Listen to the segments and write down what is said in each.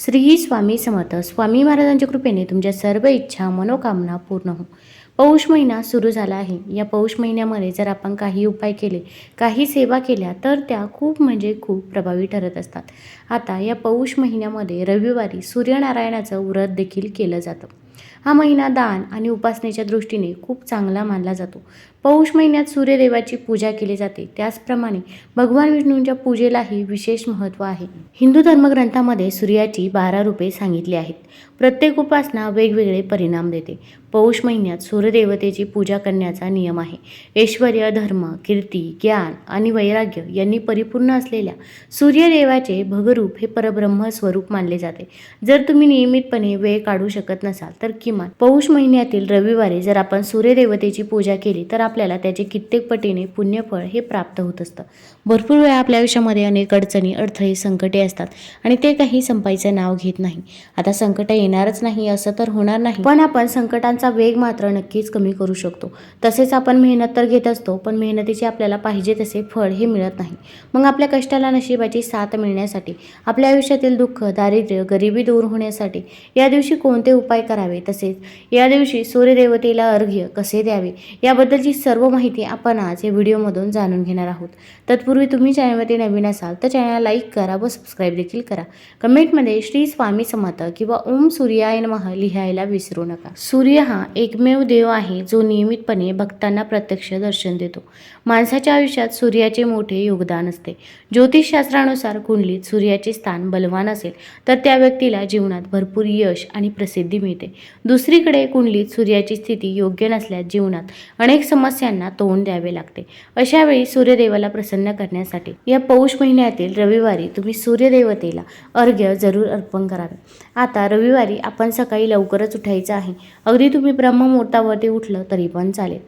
श्री स्वामी समर्थ. स्वामी महाराजांच्या कृपेने तुमच्या सर्व इच्छा मनोकामना पूर्ण हो. पौष महिना सुरू झाला आहे. या पौष महिन्यामध्ये जर आपण काही उपाय केले काही सेवा केल्या तर त्या खूप म्हणजे खूप प्रभावी ठरत असतात. आता या पौष महिन्यामध्ये रविवारी सूर्यनारायणाचं व्रत देखील केलं जातं. हा महिना दान आणि उपासनेच्या दृष्टीने खूप चांगला मानला जातो. पौष महिन्यात सूर्यदेवाची पूजा केली जाते. त्याचप्रमाणे भगवान विष्णूंच्या पूजेलाही विशेष महत्त्व आहे. हिंदू धर्मग्रंथामध्ये सूर्याची बारा रूपे सांगितली आहेत. प्रत्येक उपासना वेगवेगळे परिणाम देते. पौष महिन्यात सूर्यदेवतेची पूजा करण्याचा नियम आहे. ऐश्वर धर्म कीर्ती ज्ञान आणि वैराग्य यांनी परिपूर्ण असलेल्या सूर्यदेवाचे भगरूप हे परब्रह्म स्वरूप मानले जाते. जर तुम्ही नियमितपणे वेळ काढू शकत नसाल तर किमान पौष महिन्यातील रविवारी जर आपण सूर्यदेवतेची पूजा केली तर आपल्याला त्याचे कित्येक पटीने पुण्यफळ हे प्राप्त होत असतं. भरपूर वेळा आपल्या आयुष्यामध्ये अनेक अडचणी अडथळे संकटे असतात आणि ते काही संपायचं नाव घेत नाही. आता संकट येणारच नाही असं तर होणार नाही. पण आपण संकटांचा वेग मात्र नक्कीच कमी करू शकतो. तसेच आपण मेहनत तर घेत असतो पण मेहनतीचे आपल्याला पाहिजे तसे फळ हे मिळत नाही. मग आपल्या कष्टाला नशिबाची साथ मिळण्यासाठी आपल्या आयुष्यातील दुःख दारिद्र्य गरिबी दूर होण्यासाठी या दिवशी कोणते उपाय करावे? तसेच या दिवशी सूर्यदेवतेला अर्घ्य कसे द्यावे? याबद्दलची सर्व माहिती आपण आज या व्हिडिओमधून जाणून घेणार आहोत. तत्पूर्वी तुम्ही चॅनलवरती नवीन असाल तर चॅनल लाईक करा व सबस्क्राईब देखील करा. कमेंटमध्ये श्री स्वामी समर्थ किंवा ओम सूर्याय नमः लिहायला विसरू नका. सूर्य हा एकमेव देव आहे जो नियमितपणे भक्तांना प्रत्यक्ष दर्शन देतो. माणसाच्या आयुष्यात सूर्याचे मोठे योगदान असते. ज्योतिषशास्त्रानुसार कुंडलीत सूर्याचे स्थान बलवान असेल तर त्या व्यक्तीला जीवनात भरपूर यश आणि प्रसिद्धी मिळते. दुसरीकडे कुंडलीत सूर्याची स्थिती योग्य नसल्यास जीवनात अनेक समस्यांना तोंड द्यावे लागते. अशा वेळी सूर्यदेवाला प्रसन्न करण्यासाठी या पौष महिन्यातील रविवारी तुम्ही सूर्यदेवतेला अर्घ्य जरूर अर्पण करावे. आता रविवारी आपण सकाळी लवकरच उठायचं आहे. अगदी तुम्ही ब्रह्ममुहूर्तावरती उठलं तरी पण चालेल.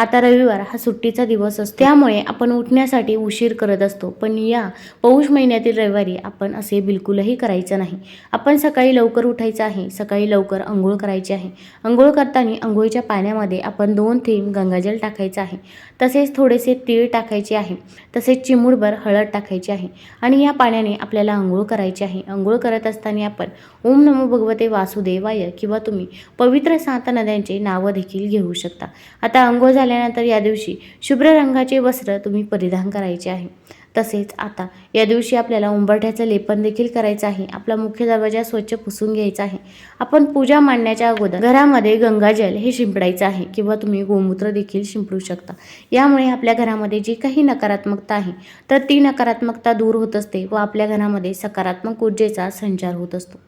आता रविवार हा सुट्टीचा दिवस असतो. त्यामुळे आपण उठण्यासाठी उशीर करत असतो. पण या पौष महिन्यातील रविवारी आपण असे बिलकुलही करायचं नाही. आपण सकाळी लवकर उठायचं आहे. सकाळी लवकर आंघोळ करायची आहे. आंघोळ करताना आंघोळीच्या पाण्यामध्ये आपण दोन थेंब गंगाजल टाकायचं आहे. तसेच थोडेसे तीळ टाकायचे आहे. तसेच चिमूडभर हळद टाकायची आहे. आणि या पाण्याने आपल्याला आंघोळ करायची आहे. आंघोळ करत असताना आपण ओम नमो भगवते वासुदेवाय किंवा तुम्ही पवित्र सात नद्यांचे नावं देखील घेऊ शकता. आता आंघोळ झाल्यानंतर या दिवशी शुभ्र रंगाचे वस्त्र तुम्ही परिधान करायचे आहे. तसेच आता या दिवशी आपल्याला उंबरठ्याचं लेपन देखील करायचं आहे. आपला मुख्य दरवाजा स्वच्छ पुसून घ्यायचा आहे. आपण पूजा मांडण्याच्या अगोदर घरामध्ये गंगाजल हे शिंपडायचं आहे किंवा तुम्ही गोमूत्र देखील शिंपडू शकता. यामुळे आपल्या घरामध्ये जी काही नकारात्मकता आहे तर ती नकारात्मकता दूर होत असते व आपल्या घरामध्ये सकारात्मक ऊर्जेचा संचार होत असतो.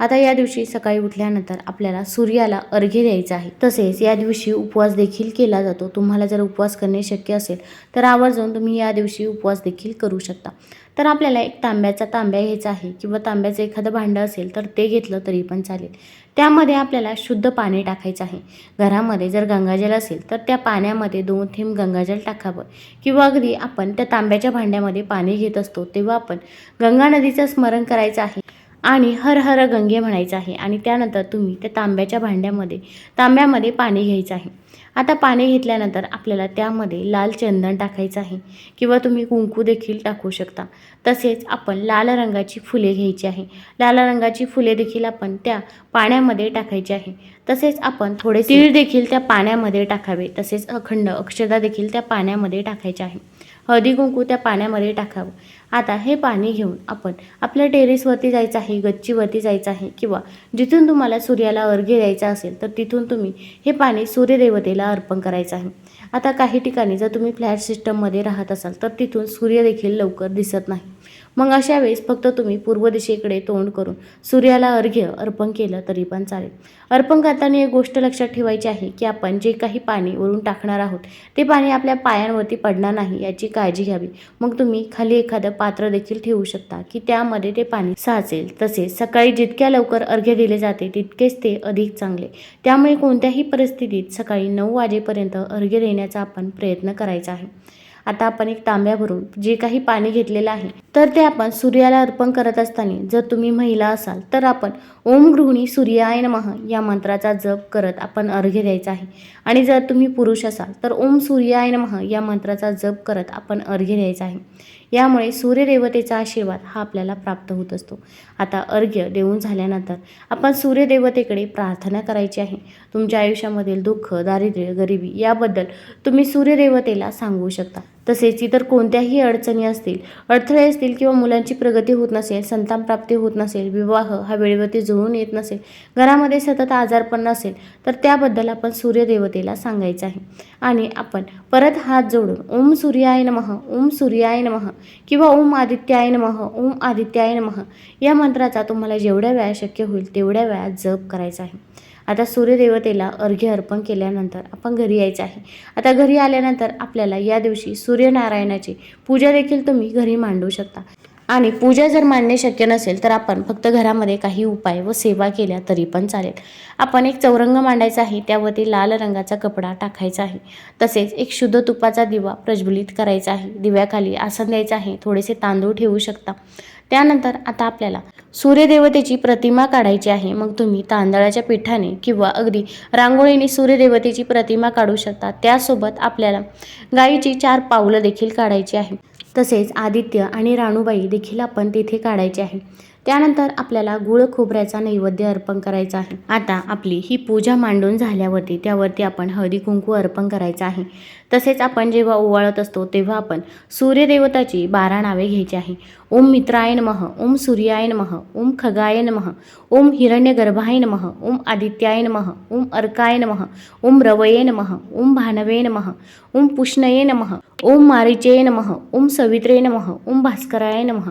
आता या दिवशी सकाळी उठल्यानंतर आपल्याला सूर्याला अर्घ्य द्यायचं आहे. तसेच या दिवशी उपवास देखील केला जातो. तुम्हाला जर उपवास करणे शक्य असेल तर आवर्जून तुम्ही या दिवशी उपवास देखील करू शकता. तर आपल्याला एक तांब्याचा तांब्या घ्यायचा आहे किंवा तांब्याचं एखादं भांडं असेल तर ते घेतलं तरी पण चालेल. त्यामध्ये आपल्याला शुद्ध पाणी टाकायचं आहे. घरामध्ये जर गंगाजल असेल तर त्या पाण्यामध्ये दोन थेंब गंगाजल टाकावं. किंवा अगदी आपण त्या तांब्याच्या भांड्यामध्ये पाणी घेत असतो तेव्हा आपण गंगा नदीचं स्मरण करायचं आहे. आणि हर हर गंगे म्हणायचं आहे. आणि त्यानंतर तुम्ही त्या तांब्याच्या भांड्यामध्ये तांब्यामध्ये पाणी घ्यायचं आहे. आता पाणी घेतल्यानंतर आपल्याला त्यामध्ये लाल चंदन टाकायचं आहे. किंवा तुम्ही कुंकू देखील टाकू शकता. तसेच आपण लाल रंगाची फुले घ्यायची आहे. लाल रंगाची फुले देखील आपण त्या पाण्यामध्ये टाकायची आहे. तसेच आपण थोडे तीळ देखील त्या पाण्यामध्ये टाकावे. तसेच अखंड अक्षदा देखील त्या पाण्यामध्ये टाकायच्या आहे. हळदी कुंकू त्या पाण्यामध्ये टाकावं. आता हे पाणी घेऊन आपण आपल्या टेरेसवरती जायचं आहे गच्चीवरती जायचं आहे किंवा जिथून तुम्हाला सूर्याला अर्घ्य द्यायचा असेल तर तिथून तुम्ही हे पाणी सूर्यदेवतेला अर्पण करायचं आहे. आता काही ठिकाणी जर तुम्ही फ्लॅट सिस्टममध्ये राहत असाल तर तिथून सूर्य देखील लवकर दिसत नाही. मग अशा वेळेस फक्त तुम्ही पूर्व दिशेकडे तोंड करून सूर्याला अर्घ्य अर्पण केलं तरी पण चालेल. अर्पण करताना एक गोष्ट लक्षात ठेवायची आहे की आपण जे काही पाणी वरून टाकणार आहोत ते पाणी आपल्या पायांवरती पडणार नाही याची काळजी घ्यावी. मग तुम्ही खाली एखादं पात्र देखील ठेवू शकता की त्यामध्ये ते पाणी साचेल. तसेच सकाळी जितक्या लवकर अर्घ्य दिले जाते तितकेच ते अधिक चांगले. त्यामुळे कोणत्याही परिस्थितीत सकाळी नऊ वाजेपर्यंत अर्घ्य देण्याचा आपण प्रयत्न करायचा आहे. आता आपण एक तांब्या भरून जे काही पाणी घेतलेलं आहे. तर ते आपण सूर्याला अर्पण करत असताना जर तुम्ही महिला असाल तर आपण ओम गृहिणी सूर्याय नमः या मंत्राचा जप करत आपण अर्घ्य द्यायचा आहे. आणि जर तुम्ही पुरुष असाल तर ओम सूर्याय नमः या मंत्राचा जप करत आपण अर्घ्य द्यायचा आहे. यामुळे सूर्यदेवतेचा आशीर्वाद हा आपल्याला प्राप्त होत असतो. आता अर्घ्य देऊन झाल्यानंतर आपण सूर्यदेवतेकडे प्रार्थना करायची आहे. तुमच्या आयुष्यामधील दुःख दारिद्र्य गरिबी याबद्दल तुम्ही सूर्यदेवतेला सांगू शकता. तसेच इतर कोणत्याही अडचणी असतील अडथळे असतील किंवा मुलांची प्रगती होत नसेल संतान प्राप्ती होत नसेल विवाह हा वेळेवरती जुळून येत नसेल घरामध्ये सतत आजारपण नसेल तर त्याबद्दल आपण सूर्यदेवतेला सांगायचं आहे. आणि आपण परत हात जोडून ओम सूर्याय नमः ओम सूर्याय नमः किंवा ओम आदित्याय नमः ओम आदित्याय नमः या मंत्राचा तुम्हाला जेवढ्या वेळा शक्य होईल तेवढ्या वेळा जप करायचा आहे. आता सूर्यदेवतेला अर्घ्य अर्पण केल्यानंतर आपण घरी यायचं आहे. आता घरी आल्यानंतर आपल्याला या दिवशी सूर्यनारायणाची पूजा देखील तुम्ही घरी मांडू शकता. आणि पूजा जर मांडणे शक्य नसेल तर आपण फक्त घरामध्ये काही उपाय व सेवा केल्या तरी पण चालेल. आपण एक चौरंग मांडायचा आहे त्यावरती लाल रंगाचा कपडा टाकायचा आहे. तसेच एक शुद्ध तुपाचा दिवा प्रज्वलित करायचा आहे. दिव्याखाली आसन द्यायचं आहे. थोडेसे तांदूळ ठेवू शकता. त्यानंतर आता आपल्याला सूर्यदेवतेची प्रतिमा काढायची आहे. मग तुम्ही तांदळाच्या पिठाने किंवा अगदी रांगोळीने सूर्यदेवतेची प्रतिमा काढू शकता. त्यासोबत आपल्याला गायीची चार पावलं देखील काढायची आहे. तसेच आदित्य आणि राणूबाई देखील आपण तिथे काढायचे आहे. त्यानंतर आपल्याला गुळ खोबऱ्याचा नैवेद्य अर्पण करायचा आहे. आता आपली ही पूजा मांडून झाल्यावरती त्यावरती आपण हळदी कुंकू अर्पण करायचं आहे. तसेच आपण जेव्हा ओवाळत असतो तेव्हा आपण सूर्यदेवताची बारा नावे घ्यायची आहे ओम मित्रायन मह ओम सूर्यायन मह ओम खगायन मह ओम हिरण्यगर्भाय मह ओम आदित्यायन मह ओम अर्कायन मह ओम रवयेन मह ओम भानवेन मह ओम पुष्णयेन मह ओम मारिचेन नमः ओम सवित्रे नमः ओम भास्कराय नमः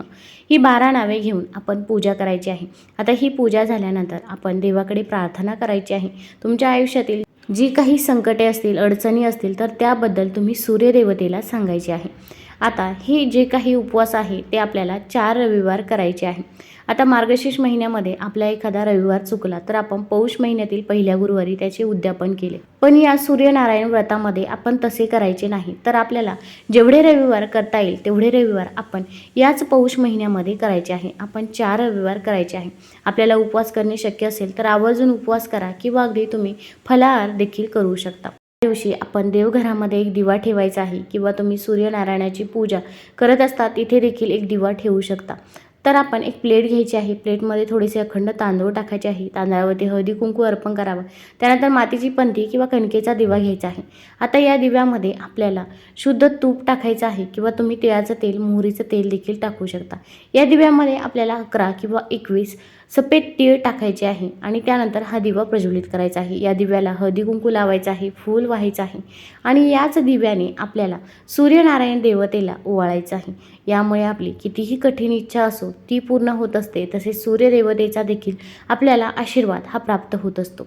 ही बारा नावे घेऊन आपण पूजा करायची आहे आता ही पूजा झाल्यानंतर आपण देवाकडे प्रार्थना करायची आहे तुमच्या आयुष्यातील जी काही संकटे असतील अडचणी असतील तर त्याबद्दल तुम्ही सूर्यदेवतेला सांगायचे आहे. आता हे जे काही उपवास आहे ते आपल्याला चार रविवार करायचे आहे. आता मार्गशीर्ष महिन्यामध्ये आपला एखादा रविवार चुकला तर आपण पौष महिन्यातील पहिल्या गुरुवारी त्याचे उद्यापन केले. पण या सूर्यनारायण व्रतामध्ये आपण तसे करायचे नाही तर आपल्याला जेवढे रविवार करता येईल तेवढे रविवार आपण याच पौष महिन्यामध्ये करायचे आहे. आपण चार रविवार करायचे आहे. आपल्याला उपवास करणे शक्य असेल तर आवर्जून उपवास करा किंवा अगदी तुम्ही फलाहार देखील करू शकता. दिवशी आपण देवघरामध्ये एक दिवा ठेवायचा आहे किंवा तुम्ही सूर्यनारायणाची पूजा करत असता तिथे देखील एक दिवा ठेवू शकता. तर आपण एक प्लेट घ्यायची आहे. प्लेटमध्ये थोडेसे अखंड तांदूळ टाकायचे आहे. तांदळावरती हळदी कुंकू अर्पण करावं. त्यानंतर मातीची पंथी किंवा कणकेचा दिवा घ्यायचा आहे. आता या दिव्यामध्ये आपल्याला शुद्ध तूप टाकायचं आहे किंवा तुम्ही तिळाचं तेल मोहरीचं तेल देखील टाकू शकता. या दिव्यामध्ये आपल्याला अकरा किंवा एकवीस सफेद तीळ टाकायचे आहे आणि त्यानंतर हा दिवा प्रज्वलित करायचा आहे. या दिव्याला हळदी कुंकू लावायचा आहे फूल व्हायचं आहे आणि याच दिव्याने आपल्याला सूर्यनारायण देवतेला ओवाळायचं आहे. यामुळे आपली कितीही कठीण इच्छा असो ती पूर्ण होत असते तसेच सूर्यदेवतेचा देखील आपल्याला आशीर्वाद हा प्राप्त होत असतो.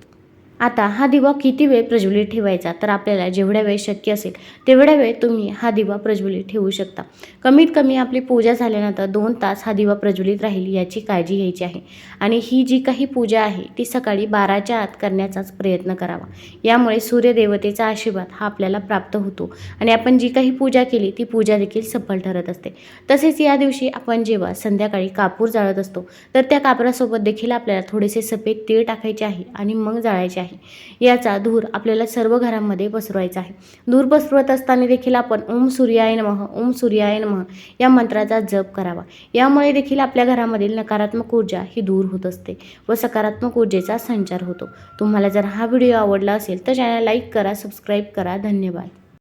आता हा दिवा किती वेळ प्रज्वलित ठेवायचा? तर आपल्याला जेवढ्या वेळ शक्य असेल तेवढ्या वेळ तुम्ही हा दिवा प्रज्वलित ठेवू शकता. कमीत कमी आपली पूजा झाल्यानंतर दोन तास हा दिवा प्रज्वलित राहील याची काळजी घ्यायची आहे. आणि ही जी काही पूजा आहे ती सकाळी बाराच्या आत करण्याचाच प्रयत्न करावा. यामुळे सूर्यदेवतेचा आशीर्वाद हा आपल्याला प्राप्त होतो. आणि आपण जी काही पूजा केली ती पूजा देखील सफल ठरत असते. तसेच या दिवशी आपण जेव्हा संध्याकाळी कापूर जाळत असतो तर त्या कापरासोबत देखील आपल्याला थोडेसे सफेद तीळ टाकायचे आहे आणि मग जाळायचे आहे. आहे. याचा धूर आपल्याला सर्व घरांमध्ये पसरवायचा आहे. धूर पसरवत असताना देखील आपण ओम सूर्याय नमः ओम सूर्याय नमः या मंत्राचा जप करावा. यामुळे देखील आपल्या घरामधील नकारात्मक ऊर्जा ही दूर होत असते व सकारात्मक ऊर्जेचा संचार होतो. तुम्हाला जर हा व्हिडिओ आवडला असेल तर चॅनल लाईक करा सबस्क्राईब करा. धन्यवाद.